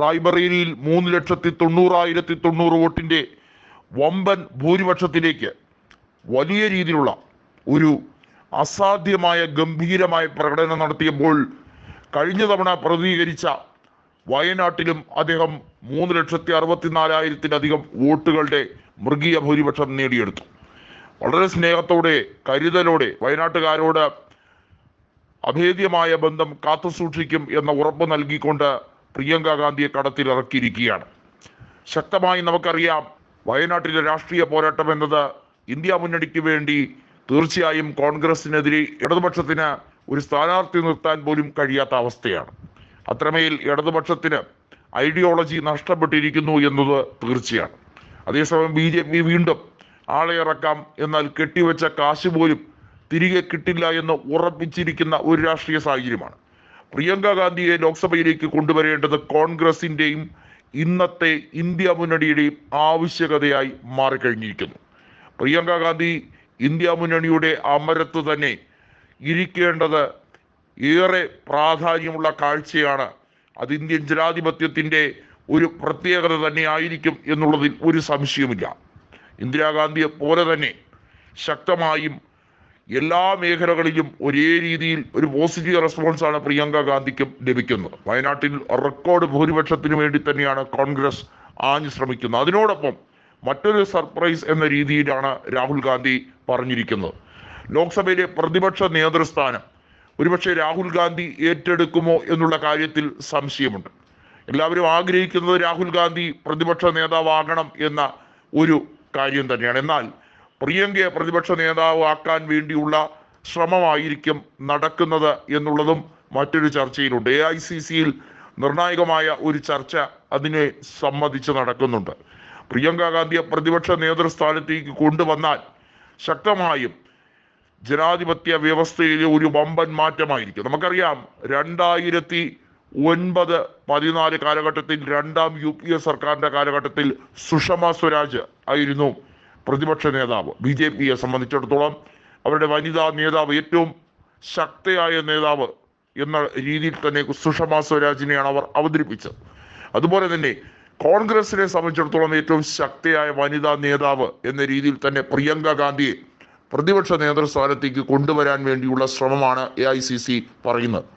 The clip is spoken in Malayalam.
റായ്ബറേലിയിൽ മൂന്ന് ലക്ഷത്തി തൊണ്ണൂറായിരത്തി തൊണ്ണൂറ് വോട്ടിന്റെ വമ്പൻ ഭൂരിപക്ഷത്തിലേക്ക് വലിയ രീതിയിലുള്ള ഒരു അസാധ്യമായ ഗംഭീരമായ പ്രകടനം നടത്തിയപ്പോൾ കഴിഞ്ഞ തവണ പ്രതികരിച്ച വയനാട്ടിലും അദ്ദേഹം മൂന്ന് ലക്ഷത്തി അറുപത്തിനാലായിരത്തിലധികം വോട്ടുകളുടെ മൃഗീയ ഭൂരിപക്ഷം നേടിയെടുത്തു. വളരെ സ്നേഹത്തോടെ കരുതലോടെ വയനാട്ടുകാരോട് അഭേദ്യമായ ബന്ധം കാത്തുസൂക്ഷിക്കും എന്ന ഉറപ്പ് നൽകിക്കൊണ്ട് പ്രിയങ്ക ഗാന്ധിയെ കടത്തിൽ ഇറക്കിയിരിക്കുകയാണ് ശക്തമായി നമുക്കറിയാം വയനാട്ടിലെ രാഷ്ട്രീയ പോരാട്ടം എന്നത് ഇന്ത്യ മുന്നണിക്ക് വേണ്ടി തീർച്ചയായും കോൺഗ്രസിനെതിരെ ഇടതുപക്ഷത്തിന് ഒരു സ്ഥാനാർത്ഥി നിർത്താൻ പോലും കഴിയാത്ത അവസ്ഥയാണ്. അത്രമേൽ ഇടതുപക്ഷത്തിന് ഐഡിയോളജി നഷ്ടപ്പെട്ടിരിക്കുന്നു എന്നത് തീർച്ചയാണ്. അതേസമയം ബി ജെ പി വീണ്ടും ആളെ ഇറക്കാം എന്നാൽ കെട്ടിവെച്ച കാശ് പോലും തിരികെ കിട്ടില്ല എന്ന് ഉറപ്പിച്ചിരിക്കുന്ന ഒരു രാഷ്ട്രീയ സാഹചര്യമാണ്. പ്രിയങ്ക ഗാന്ധിയെ ലോക്സഭയിലേക്ക് കൊണ്ടുവരേണ്ടത് കോൺഗ്രസിന്റെയും ഇന്നത്തെ ഇന്ത്യ മുന്നണിയുടെയും ആവശ്യകതയായി മാറിക്കഴിഞ്ഞിരിക്കുന്നു. പ്രിയങ്ക ഗാന്ധി ഇന്ത്യ മുന്നണിയുടെ അമരത്ത് തന്നെ ഇരിക്കേണ്ടത് ഏറെ പ്രാധാന്യമുള്ള കാഴ്ചയാണ്. അത് ഇന്ത്യൻ ജനാധിപത്യത്തിന്റെ ഒരു പ്രത്യേകത തന്നെ ആയിരിക്കും എന്നുള്ളതിൽ ഒരു സംശയമില്ല ഇന്ദിരാഗാന്ധിയെ പോലെ തന്നെ ശക്തമായും എല്ലാ മേഖലകളിലും ഒരേ രീതിയിൽ ഒരു പോസിറ്റീവ് റെസ്പോൺസാണ് പ്രിയങ്ക ഗാന്ധിക്കും ലഭിക്കുന്നത്. വയനാട്ടിൽ റെക്കോർഡ് ഭൂരിപക്ഷത്തിനു വേണ്ടി തന്നെയാണ് കോൺഗ്രസ് ആഞ്ഞു ശ്രമിക്കുന്നത്. അതിനോടൊപ്പം മറ്റൊരു സർപ്രൈസ് എന്ന രീതിയിലാണ് രാഹുൽ ഗാന്ധി പറഞ്ഞിരിക്കുന്നത്. ലോക്സഭയിലെ പ്രതിപക്ഷ നേതൃസ്ഥാനം ഒരുപക്ഷെ രാഹുൽ ഗാന്ധി ഏറ്റെടുക്കുമോ എന്നുള്ള കാര്യത്തിൽ സംശയമുണ്ട്. എല്ലാവരും ആഗ്രഹിക്കുന്നത് രാഹുൽ ഗാന്ധി പ്രതിപക്ഷ നേതാവാകണം എന്ന ഒരു കാര്യം തന്നെയാണ്. എന്നാൽ പ്രിയങ്കയെ പ്രതിപക്ഷ നേതാവ് ആക്കാൻ വേണ്ടിയുള്ള ശ്രമമായിരിക്കും നടക്കുന്നത് എന്നുള്ളതും മറ്റൊരു ചർച്ചയിലുണ്ട്. എ ഐ സി സിയിൽ നിർണായകമായ ഒരു ചർച്ച അതിനെ സംബന്ധിച്ച് നടക്കുന്നുണ്ട്. പ്രിയങ്ക ഗാന്ധിയെ പ്രതിപക്ഷ നേതൃസ്ഥാനത്തേക്ക് കൊണ്ടുവന്നാൽ ശക്തമായും ജനാധിപത്യ വ്യവസ്ഥയിലെ ഒരു വമ്പൻ മാറ്റമായിരിക്കും. നമുക്കറിയാം രണ്ടായിരത്തി ഒൻപത് പതിനാല് കാലഘട്ടത്തിൽ രണ്ടാം യു പി എ സർക്കാരിന്റെ കാലഘട്ടത്തിൽ സുഷമ സ്വരാജ് ആയിരുന്നു പ്രതിപക്ഷ നേതാവ് ബി ജെ പിയെ സംബന്ധിച്ചിടത്തോളം അവരുടെ വനിതാ നേതാവ് ഏറ്റവും ശക്തയായ നേതാവ് എന്ന രീതിയിൽ തന്നെ സുഷമ സ്വരാജിനെയാണ് അവർ അവതരിപ്പിച്ചത്. അതുപോലെ തന്നെ കോൺഗ്രസിനെ സംബന്ധിച്ചിടത്തോളം ഏറ്റവും ശക്തിയായ വനിതാ നേതാവ് എന്ന രീതിയിൽ തന്നെ പ്രിയങ്ക ഗാന്ധിയെ പ്രതിപക്ഷ നേതൃസ്ഥാനത്തേക്ക് കൊണ്ടുവരാൻ വേണ്ടിയുള്ള ശ്രമമാണ് എ ഐ സി സി പറയുന്നത്.